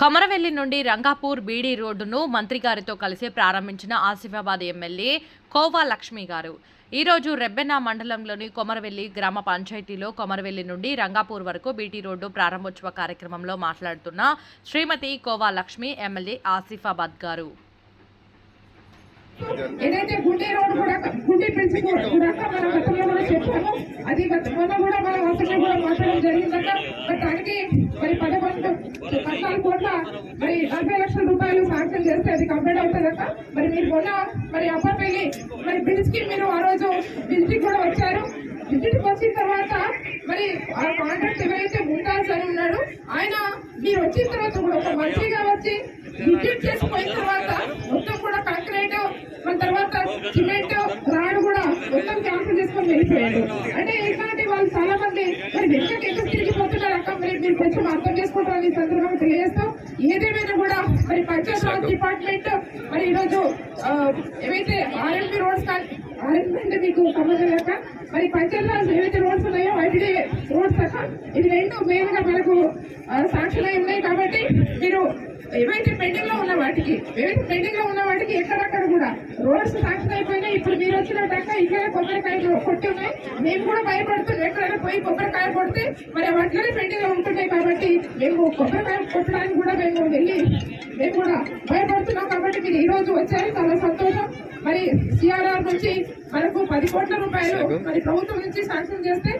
కొమరవెల్లి నుండి రంగాపూర్ బీడీ రోడ్డును మంత్రి గారితో కలిసి ప్రారంభించిన ఆసిఫాబాద్ ఎమ్మెల్యే కోవా లక్ష్మి గారు. ఈరోజు రెబ్బెన్న మండలంలోని కొమరవెల్లి గ్రామ పంచాయతీలో కొమరవెల్లి నుండి రంగాపూర్ వరకు బీటీ రోడ్డు ప్రారంభోత్సవ కార్యక్రమంలో మాట్లాడుతున్న శ్రీమతి కోవా లక్ష్మి ఎమ్మెల్యే ఆసిఫాబాద్ గారు. ఏదైతే గుండీ రోడ్ కూడా గుండీ ప్రిన్సిపల్ కూడా మనం గతంలో కూడా చెప్పాము అది గతంలో కూడా మనం అసలు కూడా మాట్లాడడం జరిగిందట. బట్ మరి పదకొండు పద్నాలుగు కోట్ల మరి నలభై లక్షల రూపాయలు శాంక్షన్ చేస్తే అది కంప్లీట్ అవుతుందట. మరి మీరు మొన్న మరి అప్పటికి మరి బిల్స్కి మీరు ఆ రోజు విజిట్ కూడా వచ్చారు. విజిట్ వచ్చిన తర్వాత మరి ఆ కాంట్రాక్ట్ ఎవరైతే ముందాల్సి అని ఉన్నాడు ఆయన మీరు వచ్చిన తర్వాత కూడా ఒక మంత్రిగా వచ్చి విజిట్ చేసిపోయిన తర్వాత మొత్తం కూడా కాంక్రీట్ మన తర్వాత సిమెంట్ రాడు కూడా మొత్తం క్యాన్సిల్ చేసుకొని వెళ్ళిపోయాడు. అంటే ఇక్కడ వాళ్ళు చాలా మంది మరి వెనకకి ఎందుకు తిరిగిపోతున్నారు అక్క మరి మీరు కొంచెం అర్థం చేసుకుంటారని ఈ సందర్భంగా తెలియజేస్తాం. ఏదేమైనా కూడా మరి పంచాయత్ డిపార్ట్మెంట్ మరి ఈరోజు ఏవైతే ఆర్ఎంపీ రోడ్స్ కానీ ఆర్ఎంపీ మీకు సంబంధం లేక మరి పంచాయత్ రాజ్ ఏవైతే రోడ్స్ ఉన్నాయో వాటి రోడ్స్ అక్క ఇది రెండు మెయిన్గా మనకు సాక్షులై ఉన్నాయి కాబట్టి మీరు ఏవైతే పెండింగ్ వాటికి ఏవైతే పెండింగ్లో ఉన్న వాటికి ఎక్కడక్కడ కూడా. రోడ్స్ శాంక్షన్ అయిపోయినాయి ఇప్పుడు మీరు వచ్చిన దాకా ఇక్కడ కొబ్బరికాయలు కొట్టి ఉన్నాయి మేము కూడా భయపడుతున్నాం ఎక్కడైనా పోయి కొబ్బరికాయ కొడితే మరి వాటిలోనే పెండింగ్లో ఉంటున్నాయి కాబట్టి మేము కొబ్బరికాయ కొట్టడానికి కూడా మేము వెళ్ళి మేము కూడా భయపడుతున్నాం కాబట్టి మీరు ఈ రోజు వచ్చారు చాలా సంతోషం. మరి సిఆర్ఆర్ నుంచి మనకు పది కోట్ల రూపాయలు మరి ప్రభుత్వం నుంచి శాంక్షన్ చేస్తే